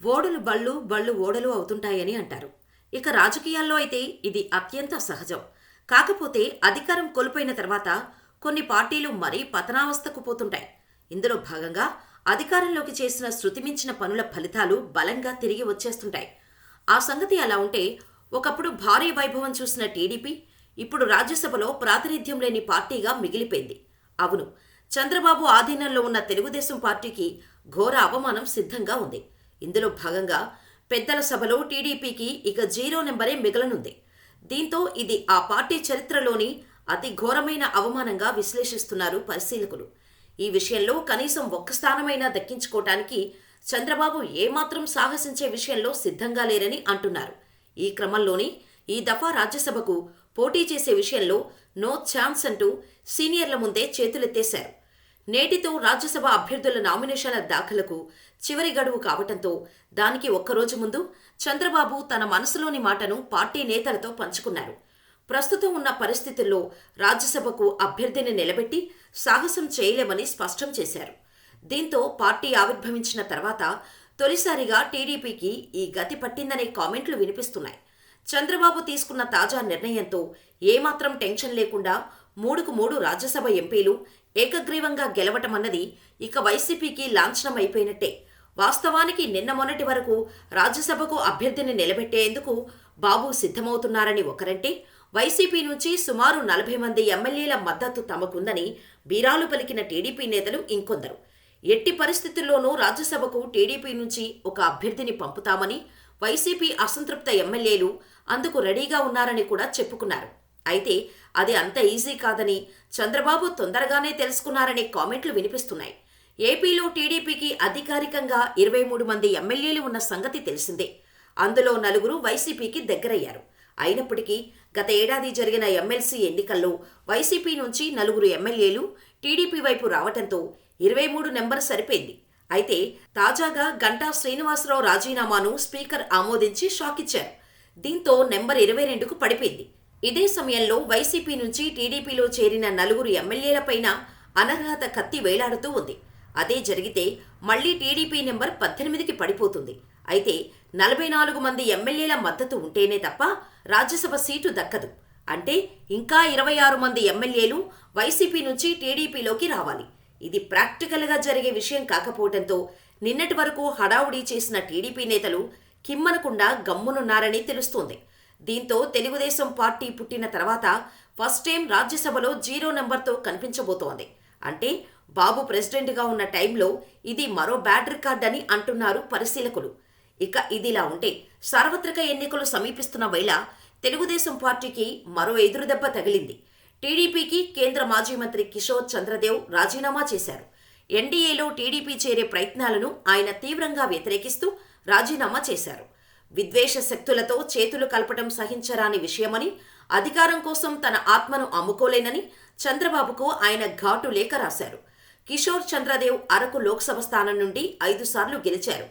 ఓడలు బళ్ళు బళ్ళు ఓడలు అవుతుంటాయని అంటారు. ఇక రాజకీయాల్లో అయితే ఇది అత్యంత సహజం. కాకపోతే అధికారం కోల్పోయిన తర్వాత కొన్ని పార్టీలు మరీ పతనావస్థకు పోతుంటాయి. ఇందులో భాగంగా అధికారంలోకి చేసిన శృతిమించిన పనుల ఫలితాలు బలంగా తిరిగి వచ్చేస్తుంటాయి. ఆ సంగతి అలా ఉంటే ఒకప్పుడు భారీ వైభవం చూసిన టీడీపీ ఇప్పుడు రాజ్యసభలో ప్రాతినిధ్యం లేని పార్టీగా మిగిలిపోయింది. అవును చంద్రబాబు ఆధీనంలో ఉన్న తెలుగుదేశం పార్టీకి ఘోర అవమానం సిద్ధంగా ఉంది. ఇందులో భాగంగా పెద్దల సభలో టీడీపీకి ఇక జీరో నెంబరే మిగలనుంది. దీంతో ఇది ఆ పార్టీ చరిత్రలోని అతి ఘోరమైన అవమానంగా విశ్లేషిస్తున్నారు పరిశీలకులు. ఈ విషయంలో కనీసం ఒక్క స్థానమైనా దక్కించుకోవటానికి చంద్రబాబు ఏమాత్రం సాహసించే విషయంలో సిద్ధంగా లేరని అంటున్నారు. ఈ క్రమంలోనే ఈ దఫా రాజ్యసభకు పోటీ చేసే విషయంలో నో ఛాన్స్ అంటూ సీనియర్ల ముందే చేతులెత్తేశారు. నేటితో రాజ్యసభ అభ్యర్థుల నామినేషన్ల దాఖలకు చివరి గడువు కావటంతో దానికి ఒక్కరోజు ముందు చంద్రబాబు తన మనసులోని మాటను పార్టీ నేతలతో పంచుకున్నారు. ప్రస్తుతం ఉన్న పరిస్థితుల్లో రాజ్యసభకు అభ్యర్థిని నిలబెట్టి సాహసం చేయలేమని స్పష్టం చేశారు. దీంతో పార్టీ ఆవిర్భవించిన తర్వాత తొలిసారిగా టీడీపీకి ఈ గతి పట్టిందనే కామెంట్లు వినిపిస్తున్నాయి. చంద్రబాబు తీసుకున్న తాజా నిర్ణయంతో ఏమాత్రం టెన్షన్ లేకుండా మూడుకు మూడు రాజ్యసభ ఎంపీలు ఏకగ్రీవంగా గెలవటమన్నది ఇక వైసీపీకి లాంఛనం అయిపోయినట్టే వాస్తవానికి నిన్న మొన్నటి వరకు రాజ్యసభకు అభ్యర్థిని నిలబెట్టేందుకు బాబు సిద్ధమవుతున్నారని ఒకరంటే వైసీపీ నుంచి సుమారు నలభై మంది ఎమ్మెల్యేల మద్దతు తమకుందని బీరాలు పలికిన టీడీపీ నేతలు ఇంకొందరు. ఎట్టి పరిస్థితుల్లోనూ రాజ్యసభకు టీడీపీ నుంచి ఒక అభ్యర్థిని పంపుతామని వైసీపీ అసంతృప్త ఎమ్మెల్యేలు అందుకు రెడీగా ఉన్నారని కూడా చెప్పుకున్నారు. అయితే అది అంత ఈజీ కాదని చంద్రబాబు తొందరగానే తెలుసుకున్నారనే కామెంట్లు వినిపిస్తున్నాయి. ఏపీలో టీడీపీకి అధికారికంగా ఇరవై మూడు మంది ఎమ్మెల్యేలు ఉన్న సంగతి తెలిసిందే. అందులో నలుగురు వైసీపీకి దగ్గరయ్యారు. అయినప్పటికీ గత ఏడాది జరిగిన ఎమ్మెల్సీ ఎన్నికల్లో వైసీపీ నుంచి నలుగురు ఎమ్మెల్యేలు టీడీపీ వైపు రావటంతో ఇరవై మూడు నెంబర్ సరిపోయింది. అయితే తాజాగా గంటా శ్రీనివాసరావు రాజీనామాను స్పీకర్ ఆమోదించి షాక్ ఇచ్చారు దీంతో నెంబర్ ఇరవై రెండుకు పడిపోయింది. ఇదే సమయంలో వైసీపీ నుంచి టీడీపీలో చేరిన నలుగురు ఎమ్మెల్యేలపైన అనర్హత కత్తి వేలాడుతూ ఉంది. అదే జరిగితే మళ్ళీ టీడీపీ నెంబర్ పద్దెనిమిదికి పడిపోతుంది. అయితే నలభై నాలుగు మంది ఎమ్మెల్యేల మద్దతు ఉంటేనే తప్ప రాజ్యసభ సీటు దక్కదు. అంటే ఇంకా ఇరవై ఆరు మంది ఎమ్మెల్యేలు వైసీపీ నుంచి టీడీపీలోకి రావాలి. ఇది ప్రాక్టికల్గా జరిగే విషయం కాకపోవడంతో నిన్నటి వరకు హడావుడి చేసిన టీడీపీ నేతలు కిమ్మనకుండా గమ్మునున్నారని తెలుస్తోంది. దీంతో తెలుగుదేశం పార్టీ పుట్టిన తర్వాత ఫస్ట్ టైం రాజ్యసభలో జీరో నెంబర్తో కనిపించబోతోంది. అంటే బాబు ప్రెసిడెంట్గా ఉన్న టైంలో ఇది మరో బ్యాడ్ రికార్డ్ అని అంటున్నారు పరిశీలకులు. ఇక ఇదిలా ఉంటే సార్వత్రిక ఎన్నికలు సమీపిస్తున్న వేళ తెలుగుదేశం పార్టీకి మరో ఎదురుదెబ్బ తగిలింది. టీడీపీకి కేంద్ర మాజీ మంత్రి కిషోర్ చంద్రదేవ్ రాజీనామా చేశారు. ఎన్డీఏలో టీడీపీ చేరే ప్రయత్నాలను ఆయన తీవ్రంగా వ్యతిరేకిస్తూ రాజీనామా చేశారు. విద్వేష శక్తులతో చేతులు కలపటం సహించరాని విషయమని అధికారం కోసం తన ఆత్మను అమ్ముకోలేనని చంద్రబాబుకు ఆయన ఘాటు లేఖ రాశారు. కిషోర్ చంద్రదేవ్ అరకు లోక్సభ స్థానం నుండి ఐదుసార్లు గెలిచారు.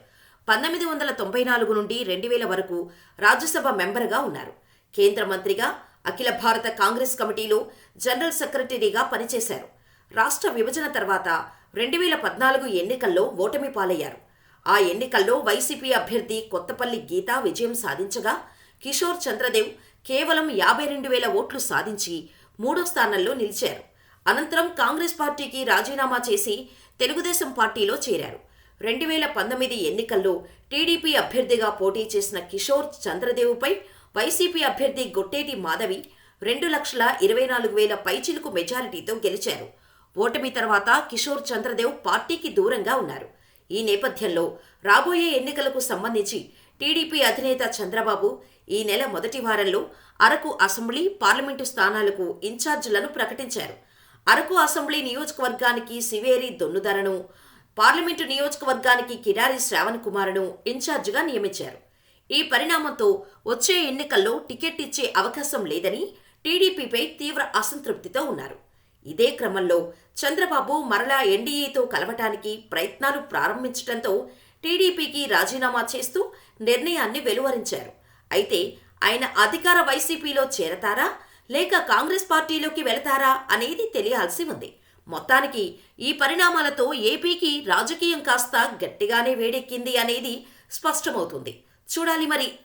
పంతొమ్మిది వందల తొంభై నాలుగు నుండి రెండు వేల వరకు రాజ్యసభ మెంబర్గా ఉన్నారు. కేంద్ర మంత్రిగా అఖిల భారత కాంగ్రెస్ కమిటీలో జనరల్ సెక్రటరీగా పనిచేశారు. రాష్ట్ర విభజన తర్వాత రెండు వేల పద్నాలుగు ఎన్నికల్లో ఓటమి పాలయ్యారు. ఆ ఎన్నికల్లో వైసీపీ అభ్యర్థి కొత్తపల్లి గీత విజయం సాధించగా కిషోర్ చంద్రదేవ్ కేవలం యాభై రెండు వేల ఓట్లు సాధించి మూడో స్థానంలో నిలిచారు. అనంతరం కాంగ్రెస్ పార్టీకి రాజీనామా చేసి తెలుగుదేశం పార్టీలో చేరారు. రెండు వేల పంతొమ్మిది ఎన్నికల్లో టీడీపీ అభ్యర్థిగా పోటీ చేసిన కిషోర్ చంద్రదేవుపై వైసీపీ అభ్యర్థి గొట్టేటి మాధవి రెండు లక్షల ఇరవై నాలుగు వేల పైచిలుకు మెజారిటీతో గెలిచారు. ఓటమి తర్వాత కిషోర్ చంద్రదేవ్ పార్టీకి దూరంగా ఉన్నారు. ఈ నేపథ్యంలో రాబోయే ఎన్నికలకు సంబంధించి టీడీపీ అధినేత చంద్రబాబు ఈ నెల మొదటి వారంలో అరకు అసెంబ్లీ పార్లమెంటు స్థానాలకు ఇన్ఛార్జీలను ప్రకటించారు. అరకు అసెంబ్లీ నియోజకవర్గానికి సివేరి దొన్నుదరను పార్లమెంటు నియోజకవర్గానికి కిడారి శ్రావణ్ కుమార్ను ఇన్ఛార్జిగా నియమించారు. ఈ పరిణామంతో వచ్చే ఎన్నికల్లో టికెట్ ఇచ్చే అవకాశం లేదని టీడీపీపై తీవ్ర అసంతృప్తితో ఉన్నారు. ఇదే క్రమంలో చంద్రబాబు మరలా ఎన్డీఏతో కలవటానికి ప్రయత్నాలు ప్రారంభించడంతో టీడీపీకి రాజీనామా చేస్తూ నిర్ణయాన్ని వెలువరించారు. అయితే ఆయన అధికార వైసీపీలో చేరతారా? లేక కాంగ్రెస్ పార్టీలోకి వెళతారా అనేది తెలియాల్సి ఉంది. మొత్తానికి ఈ పరిణామాలతో ఏపీకి రాజకీయం కాస్త గట్టిగానే వేడెక్కింది అనేది స్పష్టమవుతుంది. చూడాలి మరి